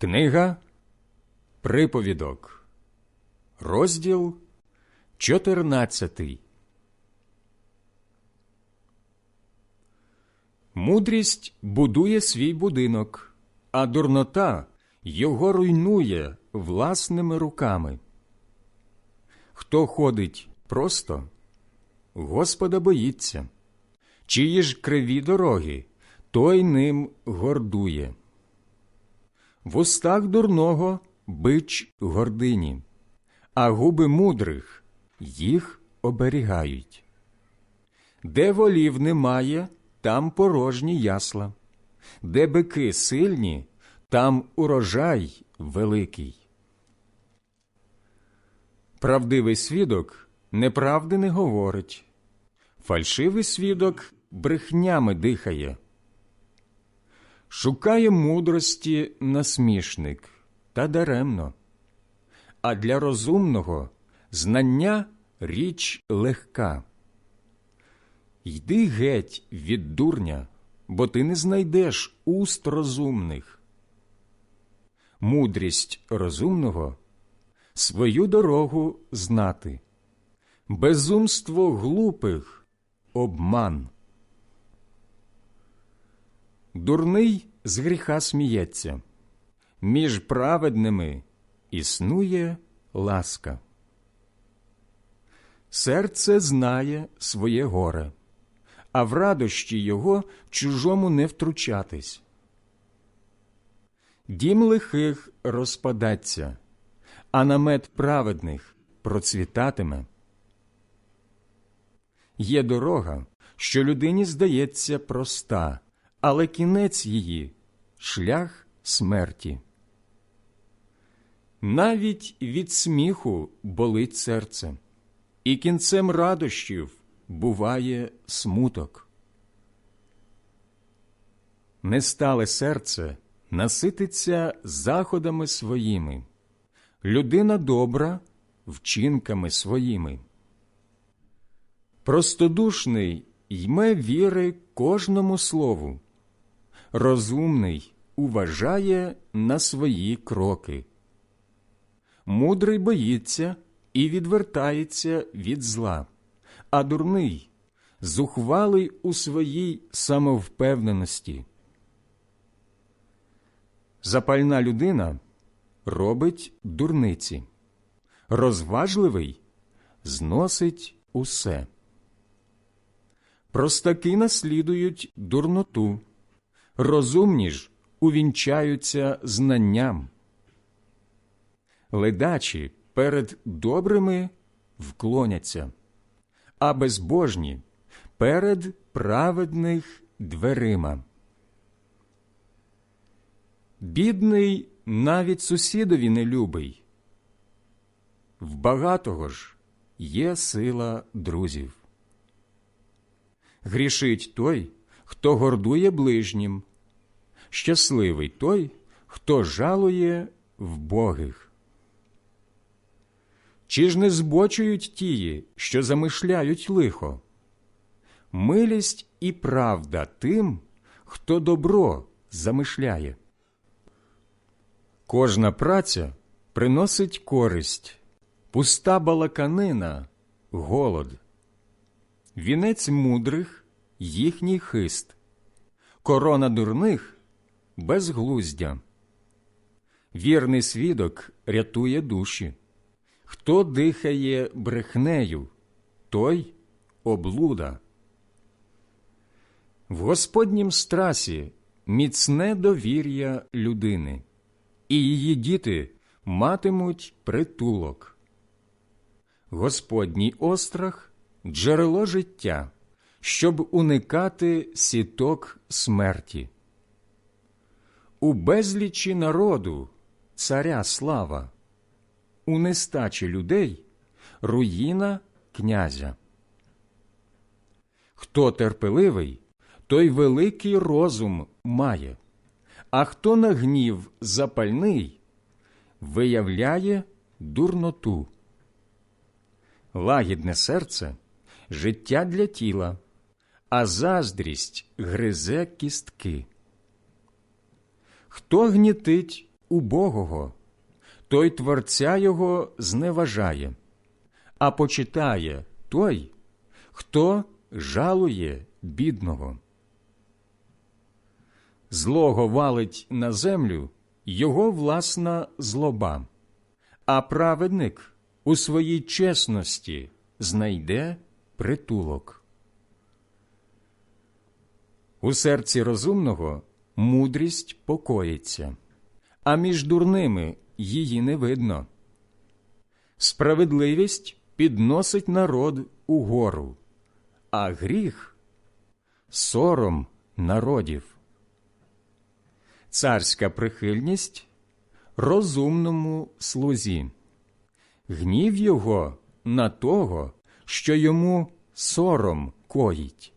Книга Приповідок, розділ 14 Мудрість будує свій будинок, а дурнота його руйнує власними руками. Хто ходить просто, Господа боїться, чиї ж криві дороги, той ним гордує. В устах дурного бич гордині, а губи мудрих їх оберігають. Де волів немає, там порожні ясла, де бики сильні, там урожай великий. Правдивий свідок неправди не говорить, фальшивий свідок брехнями дихає. Шукає мудрості насмішник та даремно, а для розумного знання річ легка. Йди геть від дурня, бо ти не знайдеш уст розумних. Мудрість розумного свою дорогу знати, безумство глупих обман. Дурний з гріха сміється, між праведними існує ласка. Серце знає своє горе, а в радощі його чужому не втручатись. Дім лихих розпадаться, а намет праведних процвітатиме. Є дорога, що людині здається проста але кінець її шлях смерті. Навіть від сміху болить серце, і кінцем радощів буває смуток. Нестале серце насититься заходами своїми, людина добра вчинками своїми. Простодушний йме віри кожному слову, розумний уважає на свої кроки. Мудрий боїться і відвертається від зла, а дурний зухвалий у своїй самовпевненості. Запальна людина робить дурниці, розважливий зносить усе. Простаки наслідують дурноту, розумні ж увінчаються знанням. Ледачі перед добрими вклоняться, а безбожні перед праведних дверима. Бідний навіть сусідові не любий. В багатого ж є сила друзів. Грішить той, хто гордує ближнім, щасливий той, хто жалує вбогих. Чи ж не збочують тії, що замишляють лихо? Милість і правда тим, хто добро замишляє. Кожна праця приносить користь, пуста балаканина голод. Вінець мудрих їхній хист, корона дурних безглуздя. Вірний свідок рятує душі. Хто дихає брехнею, той облуда. В Господнім страсі міцне довір'я людини, і її діти матимуть притулок. Господній острах джерело життя, щоб уникати сіток смерті. У безлічі народу царя слава, у нестачі людей руїна князя. Хто терпеливий, той великий розум має, а хто на гнів запальний, виявляє дурноту. Лагідне серце життя для тіла, а заздрість гризе кістки. Хто гнітить, убогого, той Творця його зневажає, а почитає той, хто жалує бідного. Злого валить на землю його власна злоба, а праведник у своїй чесності знайде притулок. У серці розумного мудрість покоїться, а між дурними її не видно. Справедливість підносить народ угору, а гріх сором народів. Царська прихильність розумному слузі, гнів його на того, що йому сором коїть.